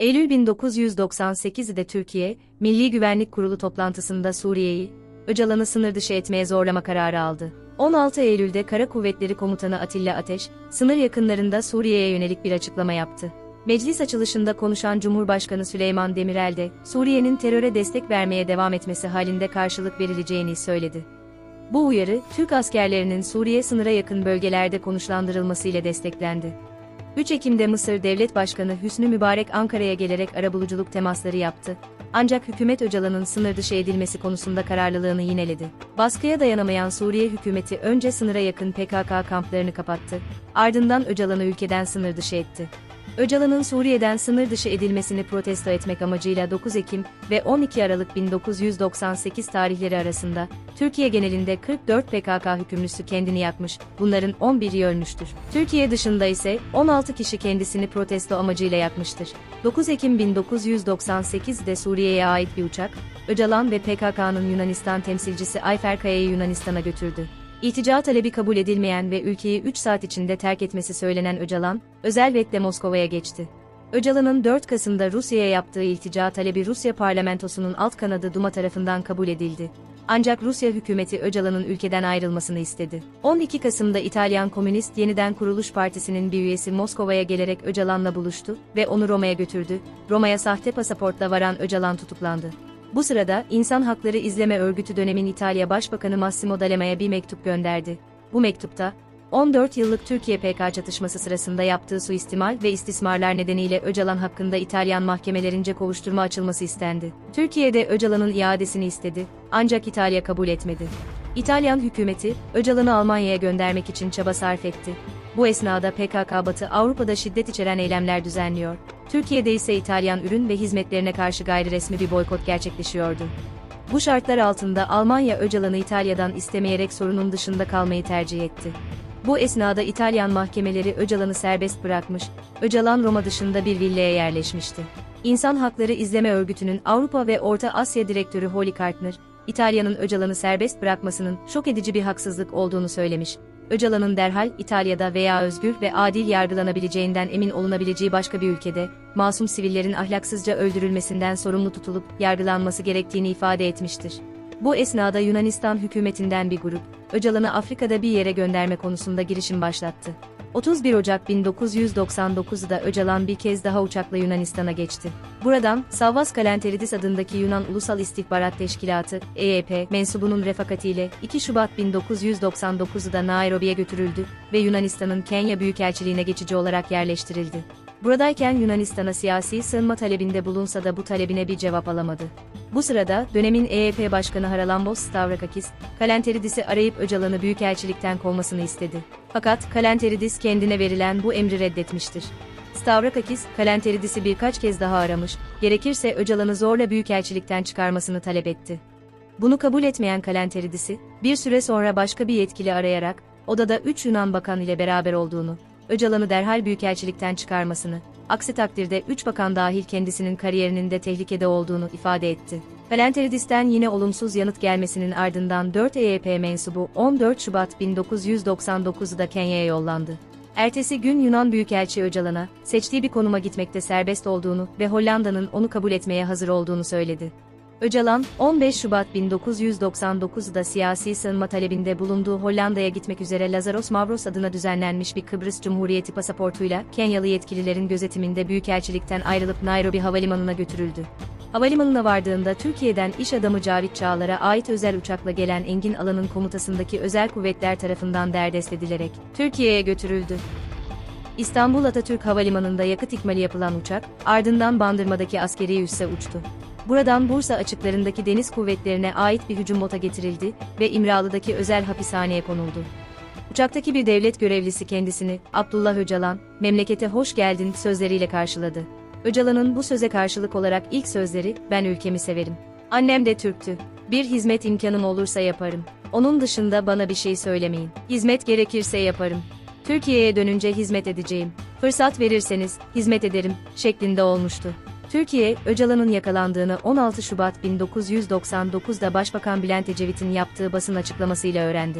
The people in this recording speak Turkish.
Eylül 1998'de Türkiye, Milli Güvenlik Kurulu toplantısında Suriye'yi, Öcalan'ı sınır dışı etmeye zorlama kararı aldı. 16 Eylül'de Kara Kuvvetleri Komutanı Atilla Ateş, sınır yakınlarında Suriye'ye yönelik bir açıklama yaptı. Meclis açılışında konuşan Cumhurbaşkanı Süleyman Demirel de, Suriye'nin teröre destek vermeye devam etmesi halinde karşılık verileceğini söyledi. Bu uyarı, Türk askerlerinin Suriye sınıra yakın bölgelerde konuşlandırılmasıyla desteklendi. 3 Ekim'de Mısır Devlet Başkanı Hüsnü Mübarek Ankara'ya gelerek arabuluculuk temasları yaptı. Ancak hükümet Öcalan'ın sınır dışı edilmesi konusunda kararlılığını yineledi. Baskıya dayanamayan Suriye hükümeti önce sınıra yakın PKK kamplarını kapattı. Ardından Öcalan'ı ülkeden sınır dışı etti. Öcalan'ın Suriye'den sınır dışı edilmesini protesto etmek amacıyla 9 Ekim ve 12 Aralık 1998 tarihleri arasında Türkiye genelinde 44 PKK hükümlüsü kendini yakmış, bunların 11'i ölmüştür. Türkiye dışında ise 16 kişi kendisini protesto amacıyla yakmıştır. 9 Ekim 1998'de Suriye'ye ait bir uçak, Öcalan ve PKK'nın Yunanistan temsilcisi Ayfer Kaya'yı Yunanistan'a götürdü. İltica talebi kabul edilmeyen ve ülkeyi 3 saat içinde terk etmesi söylenen Öcalan, özel vetle Moskova'ya geçti. Öcalan'ın 4 Kasım'da Rusya'ya yaptığı iltica talebi Rusya parlamentosunun alt kanadı Duma tarafından kabul edildi. Ancak Rusya hükümeti Öcalan'ın ülkeden ayrılmasını istedi. 12 Kasım'da İtalyan Komünist Yeniden Kuruluş Partisi'nin bir üyesi Moskova'ya gelerek Öcalan'la buluştu ve onu Roma'ya götürdü. Roma'ya sahte pasaportla varan Öcalan tutuklandı. Bu sırada İnsan Hakları İzleme Örgütü dönemin İtalya Başbakanı Massimo D'Alema'ya bir mektup gönderdi. Bu mektupta, 14 yıllık Türkiye-PK çatışması sırasında yaptığı suistimal ve istismarlar nedeniyle Öcalan hakkında İtalyan mahkemelerince kovuşturma açılması istendi. Türkiye'de Öcalan'ın iadesini istedi, ancak İtalya kabul etmedi. İtalyan hükümeti, Öcalan'ı Almanya'ya göndermek için çaba sarf etti. Bu esnada PKK Batı Avrupa'da şiddet içeren eylemler düzenliyor. Türkiye'de ise İtalyan ürün ve hizmetlerine karşı gayri resmi bir boykot gerçekleşiyordu. Bu şartlar altında Almanya Öcalan'ı İtalya'dan istemeyerek sorunun dışında kalmayı tercih etti. Bu esnada İtalyan mahkemeleri Öcalan'ı serbest bırakmış, Öcalan Roma dışında bir villaya yerleşmişti. İnsan Hakları İzleme Örgütü'nün Avrupa ve Orta Asya Direktörü Holly Kartner, İtalya'nın Öcalan'ı serbest bırakmasının şok edici bir haksızlık olduğunu söylemiş. Öcalan'ın derhal İtalya'da veya özgür ve adil yargılanabileceğinden emin olunabileceği başka bir ülkede, masum sivillerin ahlaksızca öldürülmesinden sorumlu tutulup yargılanması gerektiğini ifade etmiştir. Bu esnada Yunanistan hükümetinden bir grup, Öcalan'ı Afrika'da bir yere gönderme konusunda girişim başlattı. 31 Ocak 1999'da Öcalan bir kez daha uçakla Yunanistan'a geçti. Buradan, Savvas Kalenteridis adındaki Yunan Ulusal İstihbarat Teşkilatı, EYP, mensubunun refakatiyle 2 Şubat 1999'da Nairobi'ye götürüldü ve Yunanistan'ın Kenya Büyükelçiliğine geçici olarak yerleştirildi. Buradayken Yunanistan'a siyasi sığınma talebinde bulunsa da bu talebine bir cevap alamadı. Bu sırada dönemin EYP Başkanı Haralambos Stavrakakis, Kalenteridis'i arayıp Öcalan'ı büyükelçilikten kovmasını istedi. Fakat Kalenteridis kendine verilen bu emri reddetmiştir. Stavrakakis, Kalenteridis'i birkaç kez daha aramış, gerekirse Öcalan'ı zorla büyükelçilikten çıkarmasını talep etti. Bunu kabul etmeyen Kalenteridis'i, bir süre sonra başka bir yetkili arayarak, odada 3 Yunan bakan ile beraber olduğunu, Öcalan'ı derhal büyükelçilikten çıkarmasını, aksi takdirde 3 bakan dahil kendisinin kariyerinin de tehlikede olduğunu ifade etti. Kalenteridis'ten yine olumsuz yanıt gelmesinin ardından 4 EYP mensubu 14 Şubat 1999'da Kenya'ya yollandı. Ertesi gün Yunan Büyükelçi Öcalan'a, seçtiği bir konuma gitmekte serbest olduğunu ve Hollanda'nın onu kabul etmeye hazır olduğunu söyledi. Öcalan, 15 Şubat 1999'da siyasi sığınma talebinde bulunduğu Hollanda'ya gitmek üzere Lazaros Mavros adına düzenlenmiş bir Kıbrıs Cumhuriyeti pasaportuyla Kenyalı yetkililerin gözetiminde Büyükelçilikten ayrılıp Nairobi Havalimanı'na götürüldü. Havalimanına vardığında Türkiye'den iş adamı Cavit Çağlar'a ait özel uçakla gelen Engin Alan'ın komutasındaki özel kuvvetler tarafından derdest edilerek Türkiye'ye götürüldü. İstanbul Atatürk Havalimanı'nda yakıt ikmali yapılan uçak, ardından Bandırma'daki askeri üsse uçtu. Buradan Bursa açıklarındaki deniz kuvvetlerine ait bir hücum bota getirildi ve İmralı'daki özel hapishaneye konuldu. Uçaktaki bir devlet görevlisi kendisini, Abdullah Öcalan, memlekete hoş geldin sözleriyle karşıladı. Öcalan'ın bu söze karşılık olarak ilk sözleri, ben ülkemi severim. Annem de Türktü. Bir hizmet imkanım olursa yaparım. Onun dışında bana bir şey söylemeyin. Hizmet gerekirse yaparım. Türkiye'ye dönünce hizmet edeceğim. Fırsat verirseniz, hizmet ederim, şeklinde olmuştu. Türkiye, Öcalan'ın yakalandığını 16 Şubat 1999'da Başbakan Bülent Ecevit'in yaptığı basın açıklamasıyla öğrendi.